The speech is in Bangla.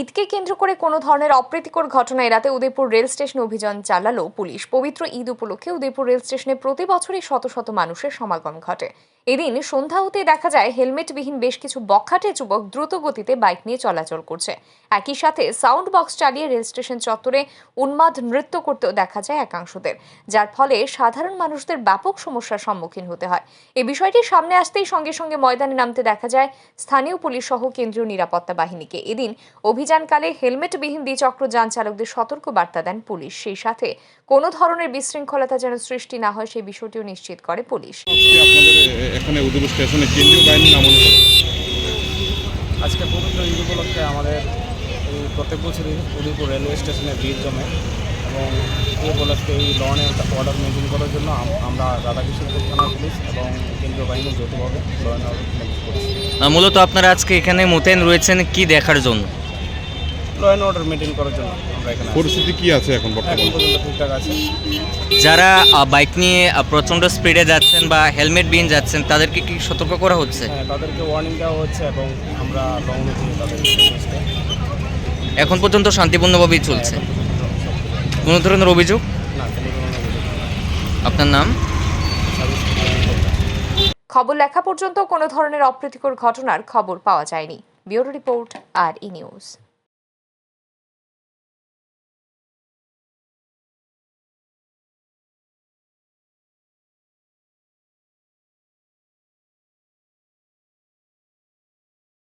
ঈদকে কেন্দ্র করে কোনো ধরনের অপ্রীতিকর ঘটনা এড়াতে উদয়পুর রেল স্টেশনে অভিযান চালালো পুলিশ। পবিত্র ঈদ উপলক্ষে উদয়পুর রেল স্টেশনে প্রতি বছরই শত শত মানুষের সমাগম ঘটে। এদিন সন্ধ্যা হতে দেখা যায়, হেলমেটবিহীন বেশ কিছু বখাটে যুবক দ্রুত গতিতে বাইক নিয়ে চলাচল করছে। একই সাথে সাউন্ড বক্স চালিয়ে রেল স্টেশন চত্বরে উন্মাদ নৃত্য করতেও দেখা যায় একাংশদের, যার ফলে সাধারণ মানুষদের ব্যাপক সমস্যার সম্মুখীন হতে হয়। এ বিষয়টি সামনে আসতেই সঙ্গে সঙ্গে ময়দানে নামতে দেখা যায় স্থানীয় পুলিশ সহ কেন্দ্রীয় নিরাপত্তা বাহিনীকে। এদিন অভিযানকালে হেলমেটবিহীন দ্বিচক্র যান চালকদের সতর্ক বার্তা দেন পুলিশ। সেই সাথে কোনো ধরনের বিশৃঙ্খলতা যেন সৃষ্টি না হয় সেই বিষয়টিও নিশ্চিত করে পুলিশ। আজকে এখানে উদয়পুর স্টেশনে কেন্দ্রীয় বাহিনী নামানো আজকে পবিত্র ঈদ উপলক্ষে আমাদের এই প্রত্যেক বছরই উদয়পুর রেলওয়ে স্টেশনে ভিড় জমে এবং এই উপলক্ষে এই ল অ্যান্ড অর্ডার মেনটেন করার জন্য আম- আমরা রাধাকৃষ্ণপুর থানার পুলিশ এবং কেন্দ্রীয় বাহিনী যৌথভাবে ল অর্ডার মেনটেন করেছি। মূলত আপনারা আজকে এখানে মোতায়েন রয়েছেন কি দেখার জন্য? ল অ্যান্ড অর্ডার মেনটেন করার জন্য আমরা এখানে পরিস্থিতি কি আছে এখন এখন বর্তমানে পর্যন্ত ঠিকঠাক আছে। যারা আহ, বাইক নিয়ে আহ, প্রচণ্ড স্পিডে যাচ্ছেন বা হেলমেট বিহীন যাচ্ছেন তাদেরকে কি সতর্ক করা হচ্ছে? হ্যাঁ তাদেরকে ওয়ার্নিং দেওয়া হচ্ছে এবং আমরা ল অনুযায়ী তাদের এখন পর্যন্ত শান্তিপূর্ণভাবেই চলছে? কোনো ধরনের অভিযোগ? না কোনো ধরনের অভিযোগ নেই। আপনার নাম? খবর লেখা পর্যন্ত কোনো ধরনের অপ্রীতিকর ঘটনার খবর পাওয়া যায়নি। Bureau report R E news.